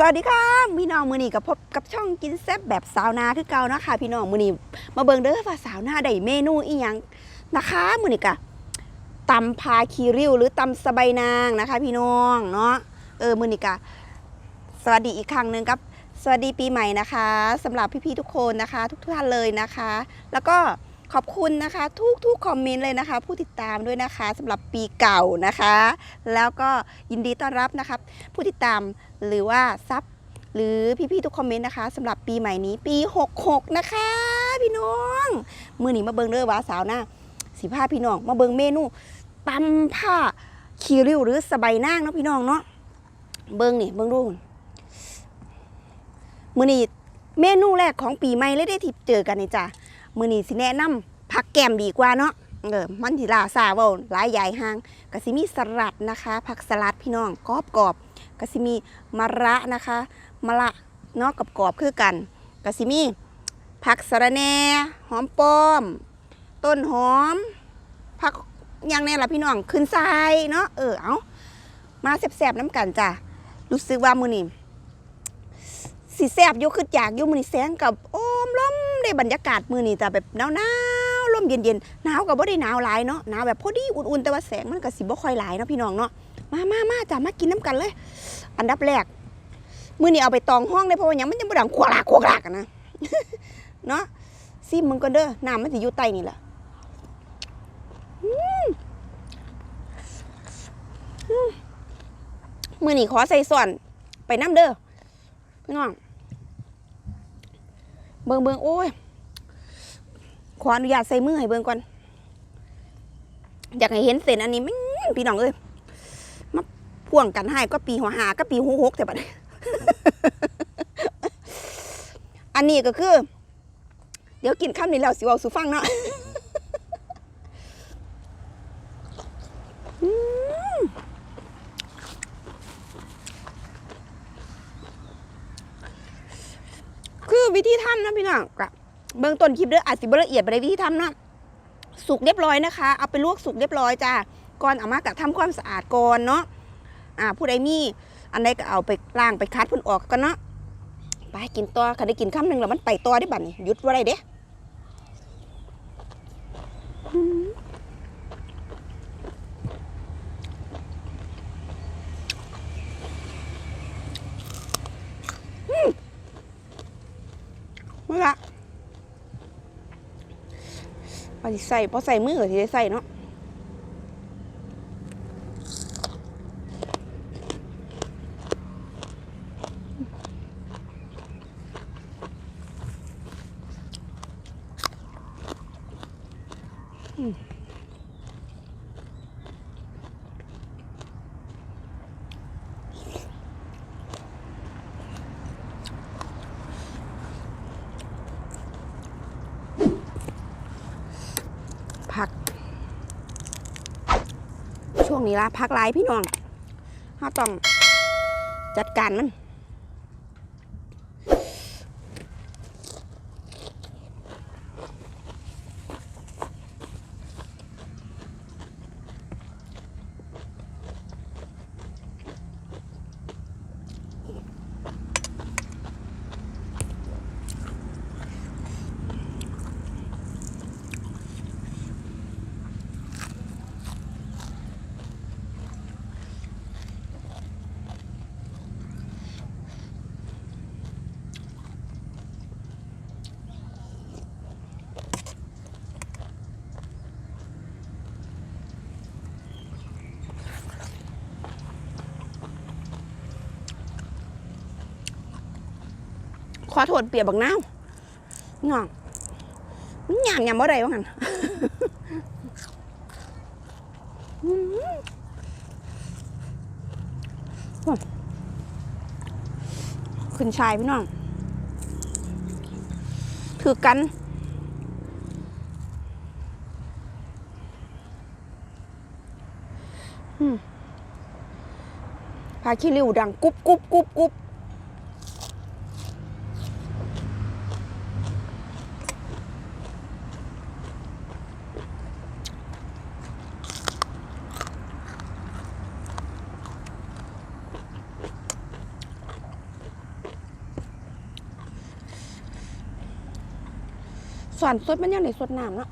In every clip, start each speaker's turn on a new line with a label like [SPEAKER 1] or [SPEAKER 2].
[SPEAKER 1] สวัสดีค่ะพี่น้องมือนี้กับพบกับช่องกินแซ่บแบบสาวนาคือเก่านะคะพี่น้องมือนี้มาเบิ่งเด้อว่าสาวนาได้เมนูอีหยังนะคะมือนี้กะตำพาคีริ้วหรือตำสะใบายนางนะคะ พี่น้องเนาะเออมือนี้กะสวัสดีอีกครั้งหนึ่งครับ สวัสดีปีใหม่นะคะสำหรับพี่ๆทุกคนนะคะ ทุกท่านเลยนะคะ แล้วก็ ขอบคุณนะคะทุกทุกๆคอมเมนต์เลยนะคะ ผู้ติดตามด้วยนะคะสำหรับปีเก่านะคะ แล้วก็ยินดีต้อนรับนะครับผู้ติดตามหรือว่าซับหรือพี่ๆทุกคอมเมนต์นะคะสำหรับปีใหม่นี้ปี 66 นะคะ พี่น้องมือนี้มาเบิงเด้อว่าสาวหน้าสีผ้าพี่น้อง มาเบิงเมนูตำผ้าคีริวหรือสบายนางเนาะพี่น้องเนาะเบิงนี่เบิงดูมือนี้เมนูแรกของปีใหม่เลยได้ที่เจอกันนี่จ้ะ มือนี้สิแนะนำผักแกมดีกว่าเนาะเออมันสิลาซาเว้าหลายใหญ่ห่างก็สิมีสลัดนะคะ ผักสลัดพี่น้องกรอบกรอบก็สิมีมะระนะคะมะระเนาะกับกรอบคือกันก็สิมีผักสะระแหน่หอมป้อม ต้นหอมผักยังแน่ละพี่น้องขึ้นทรายเนาะเออเอามาแซ่บๆน้ำกันจ้ะรู้สึกว่ามือนี้ สิแซบอยู่คือจากอยู่มือนี้แสงกับโอ้มล้มได้บรรยากาศมือนี้จ้ะแบบหนาวๆลมเย็นๆหนาวก็บ่ได้หนาวหลายเนาะหนาวแบบพอดีอุ่นๆแต่ว่าแสงมันก็สิบ่ค่อยหลายเนาะพี่น้องเนาะมามามาจ้ะมากินน้ำกันเลย อันดับแรกมือนี่เอาไปตองห้องได้เพราะว่ายังมันยังบ่ดังขวากลากขวากลากนะเนาะซิมมึงก่อนเด้อน้ำมันสิอยู่ใต้นี่แหละอือืมมือนี่ขอใส่ส่วนไปน้ำเด้อพี่น้อง เบิ่งเบิ่งโอ้ย ขออนุญาตใส่มือให้เบิ่งก่อน อยากให้เห็นเส้นอันนี้มันพี่น้องเอ้ยพ่วงกันให้ก็ปีหัวหาก็ปีหูหกแต่บัดนี้อันนี้ก็คือ เดี๋ยวกินข้ามนี้แล้วสิเวาสูฟังเนาะ อืมคือวิ ธีทำนะพี่น้องกะเบื้องต้นคลิปเด้ออาจสิบละเอียดไปในวิธีทำเนาะสุกเรียบร้อยนะคะ เอาไปลวกสุกเรียบร้อยจ้าก่อนเอามากะทำความสะอาดก่อนเนาะอ่าผู้ใดมีอันใดก็เอาไปล้างไปคัดพุ่นออกกันเนาะไปกินต่อคันได้กินคำหนึ่งแล้วมันไปต่อได้บัดนี้หยุดว่าไรเด้ มือละอันนี้ใส่พอใส่มือก็ที่ได้ใส่เนาะ พัก ช่ วงนี้ละพักหลายพี่น้องเราต้องจัดการมัน อโทษเปียบักน้าวน้องมันหยามยามอะไรวะหันอื้อหือโอ้ยขึ้นชายพี่น้อง ถือกันพาขี้ริ้วดังกุ๊บกุ๊บกุ๊บกุ๊บ ส่วนสดมันยังในสดน้ำเนาะ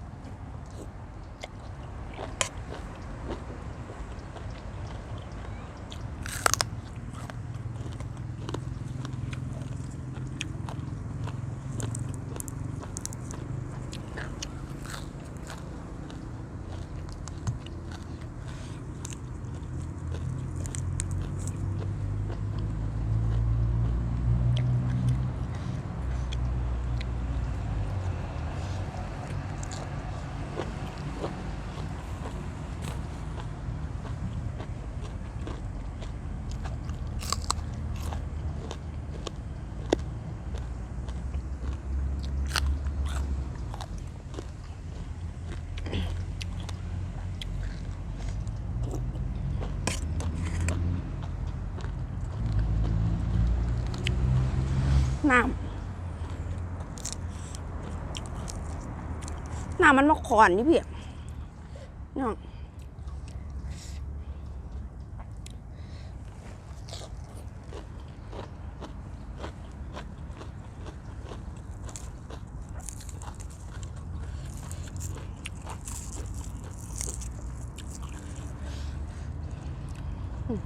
[SPEAKER 1] น้ำ น้ำมันมาขอนนี่พี่น้อง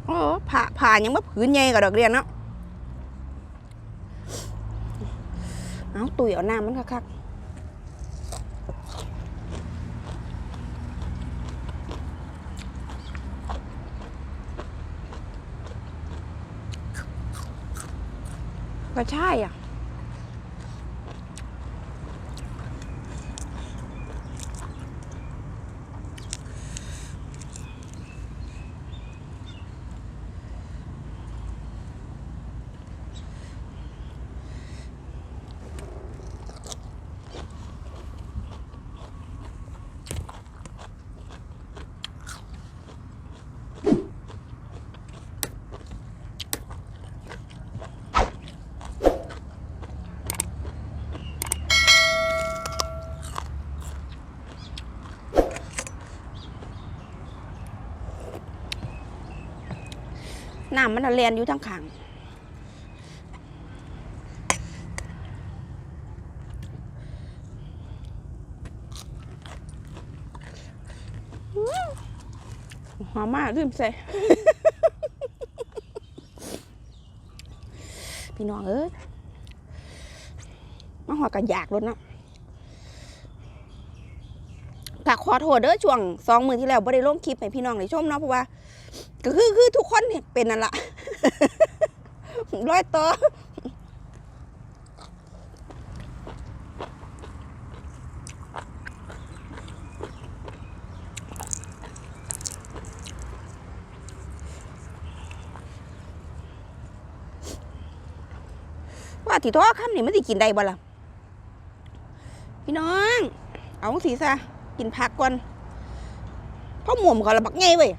[SPEAKER 1] โอ้ผ่าผ่ายังมาผืนใหญ่กับดอกเรียนเนาะเอาตุ๋ยเอาน้ำมันคักๆ ก็ใช่อะ น้ำมันน่ะเรียนอยู่ทั้งขังหอมมากลืมใส่พี่น้องเอ้ยมาหัวกันอยากรถเนาะกะขอโทษเด้อช่วงสองมือที่แล้วไม่ได้ลงคลิปให้พี่น้องได้ชมเนาะเพราะว่า ก็คือคือทุกคนเนี่ยเป็นนั่นละร้อยต่อว่าที่ท้อคำนี่มันสิกินได้บ่ล่ะ พี่น้อง เอาสีซะกินผักก่อนเพราะหมุมก่อนละบักไงเว้ย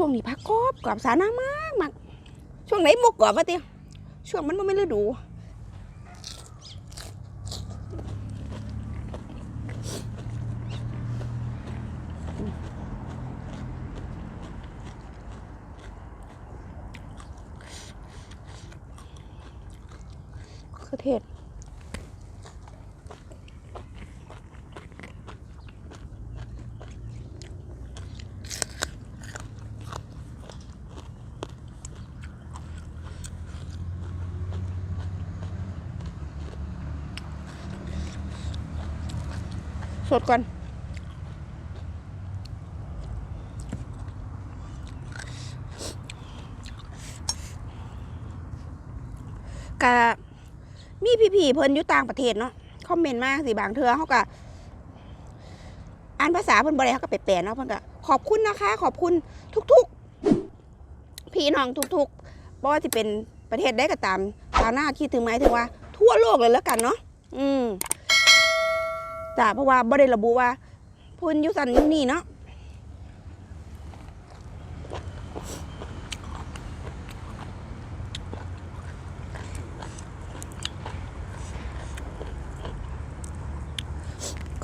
[SPEAKER 1] ช่วงนี้พักกอบกรอบสาหน้ามากมากช่วงไหนหมกกรอบวะเตี้ยช่วงมันบ่ไม่ฤดูคือเทศ สดก่อนกะมีพี่ๆเพิ่นอยู่ต่างประเทศเนาะคอมเมนต์มากสิบางเทือเขาก็อ่านภาษาเพิ่นบ่ได้เขาก็ไปแปลเนาะเพิ่นก็ขอบคุณนะคะ ขอบคุณทุกๆ พี่น้องทุกๆบ่ว่าสิเป็นประเทศใดก็ตามชาวนาคิดถึงไหมถึงว่า ทั่วโลกเลยแล้วกันเนาะอืม จ้ะเพราะว่าบ่ได้ระบุว่าพิ่นยูสันยูนี่เนาะ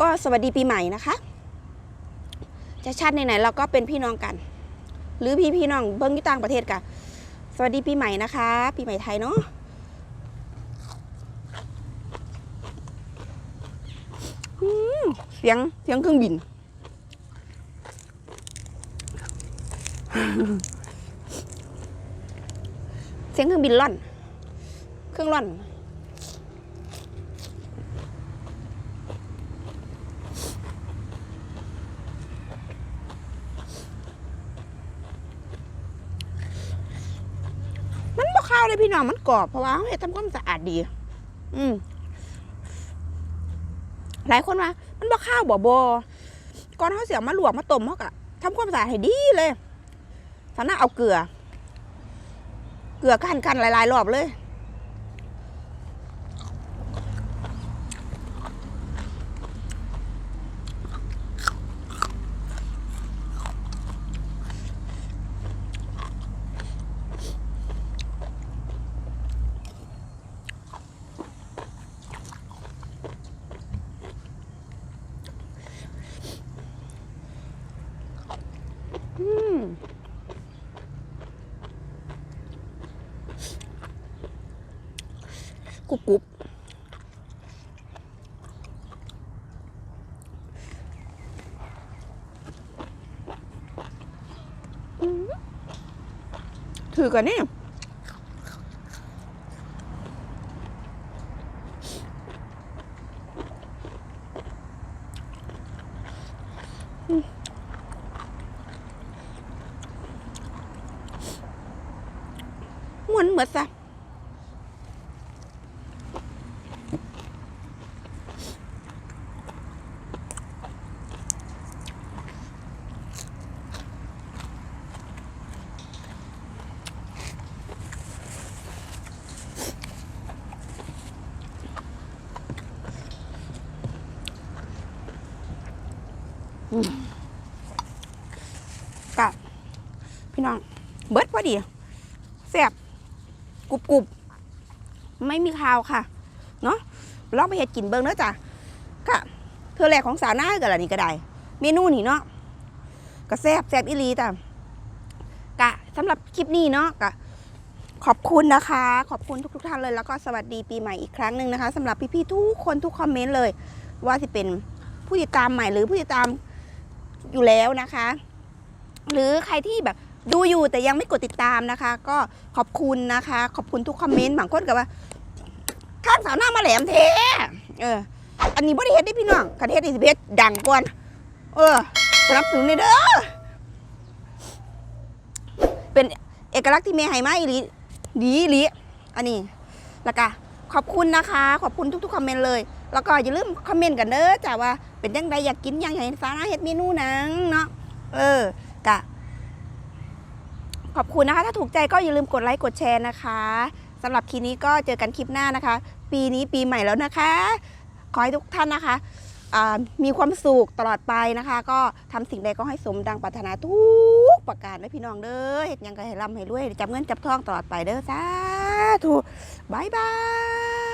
[SPEAKER 1] ก็สวัสดีปีใหม่นะคะ จะชาติไหนๆเราก็เป็นพี่น้องกัน หรือพี่พี่น้องเบิ้งอยู่ต่างประเทศกันสวัสดีปีใหม่นะคะ ปีใหม่ไทยเนาะอืมเสียงเสียงเครื่องบิน เสียงเครื่องบินล่อน เครื่องล่อนมันบ่ข้าวเลยพี่น้องมันกรอบเพราะว่าเขาเฮ็ดทำความสะอาดดี อืมหลายคนว่า มันบ่ข้าวบ่บอก่อนเขาเสียมาลวกมาต้มเขากะทำความสะอาดให้ดีเลยสานะเอาเกลือ เกลือกันกันหลายๆรอบเลย อืม กรุบกรุบถือกันนี่ ม้วนเหมือนซะกะพี่น้อง เบิดพอดีแซ่บ กรุบกรุบไม่มีคาวค่ะ เนาะลองไปเห็ดกินเบิ้งเนาะจ้ะกะเธอแรกของสาวหน้ากันละนี่ก็ได้ เมนูนี่เนาะก็แซ่บแซ่บอีลีจ้ะกะสำหรับคลิปนี้เนาะกะขอบคุณนะคะ ขอบคุณทุกๆท่านเลย แล้วก็สวัสดีปีใหม่อีกครั้งหนึ่งนะคะสำหรับพี่ๆทุกคนทุกคอมเมนต์เลย ว่าที่เป็นผู้ติดตามใหม่หรือผู้ติดตามอยู่แล้วนะคะ หรือใครที่แบบ ดูอยู่แต่ยังไม่กดติดตามนะคะ ก็ขอบคุณนะคะ ขอบคุณทุกคอมเมนต์บางคนกับว่า ข้างสาวหน้ามาแหลมเทเออ อันนี้บริเฮ็ดได้พี่น้องคันเฮ็ดนี่สิเพชรดังกว่าเออสนับสนุนเลยเด้อเป็นเอกลักษณ์ที่เมย์ให้มาอีหลีดีอีหลีอันนี้แล้วก็ขอบคุณนะคะ ขอบคุณทุกๆคอมเมนต์เลย แล้วก็อย่าลืมคอมเมนต์กันเด้อจ้าว่าเป็นยังไงอยากกินยังไงสาระเฮ็ดเมนูหนังเนาะเออกะ ขอบคุณนะคะ ถ้าถูกใจก็อย่าลืมกดไลค์กดแชร์นะคะสำหรับคลิปนี้ก็เจอกันคลิปหน้านะคะ ปีนี้ปีใหม่แล้วนะคะ ขอให้ทุกท่านนะคะมีความสุขตลอดไปนะคะ ก็ทำสิ่งใดก็ให้สมดังปรารถนาทุกประการนะพี่น้องเด้อเห็ดยังก็ให้ร่ำให้รวยจับเงินจับทองตลอดไปเด้อสาธุบายบาย